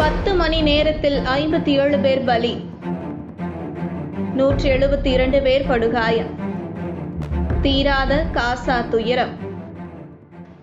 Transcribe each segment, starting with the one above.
பத்து மணி நேரத்தில் ஐம்பத்தி ஏழு பேர் பலி. நூற்றி எழுபத்தி இரண்டு பேர் படுகாயம். தீராத காசா துயரம்.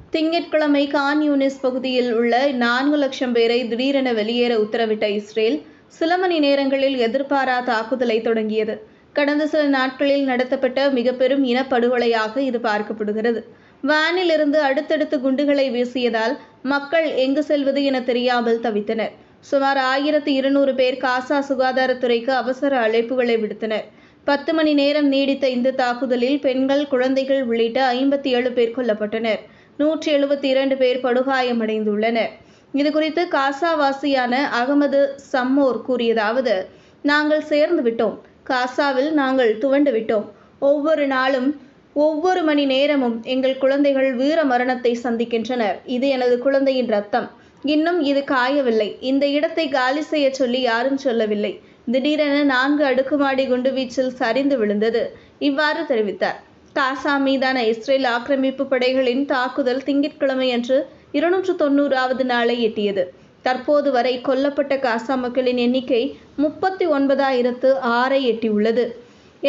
திங்கட்கிழமை கான் யூனிஸ் பகுதியில் உள்ள நான்கு லட்சம் பேரை திடீரென வெளியேற உத்தரவிட்ட இஸ்ரேல் சில மணி நேரங்களில் எதிர்பாரா தாக்குதலை தொடங்கியது. கடந்த சில நாட்களில் நடத்தப்பட்ட மிக பெரும் இனப்படுகொலையாக இது பார்க்கப்படுகிறது. வானிலிருந்து அடுத்தடுத்து குண்டுகளை வீசியதால் மக்கள் எங்கு செல்வது என தெரியாமல் தவித்தனர். சுமார் ஆயிரத்தி இருநூறு பேர் காசா சுகாதாரத்துறைக்கு அவசர அழைப்புகளை விடுத்தனர். பத்து மணி நேரம் நீடித்த இந்த தாக்குதலில் பெண்கள் குழந்தைகள் உள்ளிட்ட ஐம்பத்தி ஏழு பேர் கொல்லப்பட்டனர். நூற்றி எழுபத்தி இரண்டு பேர் படுகாயமடைந்துள்ளனர். இதுகுறித்து காசாவாசியான அகமது சம்மோர் கூறியதாவது நாங்கள் சேர்ந்து விட்டோம். காசாவில் நாங்கள் துவண்டு விட்டோம். ஒவ்வொரு நாளும் ஒவ்வொரு மணி நேரமும் எங்கள் குழந்தைகள் வீர மரணத்தை சந்திக்கின்றனர். இது எனது குழந்தையின் ரத்தம். இன்னும் இது காயவில்லை. இந்த இடத்தை காலி செய்ய சொல்லி யாரும் சொல்லவில்லை. திடீரென நான்கு அடுக்குமாடி குண்டுவீச்சில் சரிந்து விழுந்தது. இவ்வாறு தெரிவித்தார். காசா மீதான இஸ்ரேல் ஆக்கிரமிப்பு படைகளின் தாக்குதல் திங்கட்கிழமையன்று இருநூற்று தொண்ணூறாவது நாளை எட்டியது. தற்போது வரை கொல்லப்பட்ட காசா மக்களின் எண்ணிக்கை முப்பத்தி ஒன்பதாயிரத்து ஆறை எட்டியுள்ளது.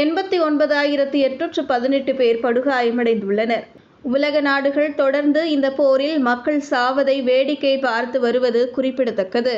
எண்பத்தி ஒன்பதாயிரத்து எட்நூற்று பதினெட்டு பேர் படுகாயமடைந்துள்ளனர். உலக நாடுகள் தொடர்ந்து இந்த போரில் மக்கள் சாவதை வேடிக்கை பார்த்து வருவது குறிப்பிடத்தக்கது.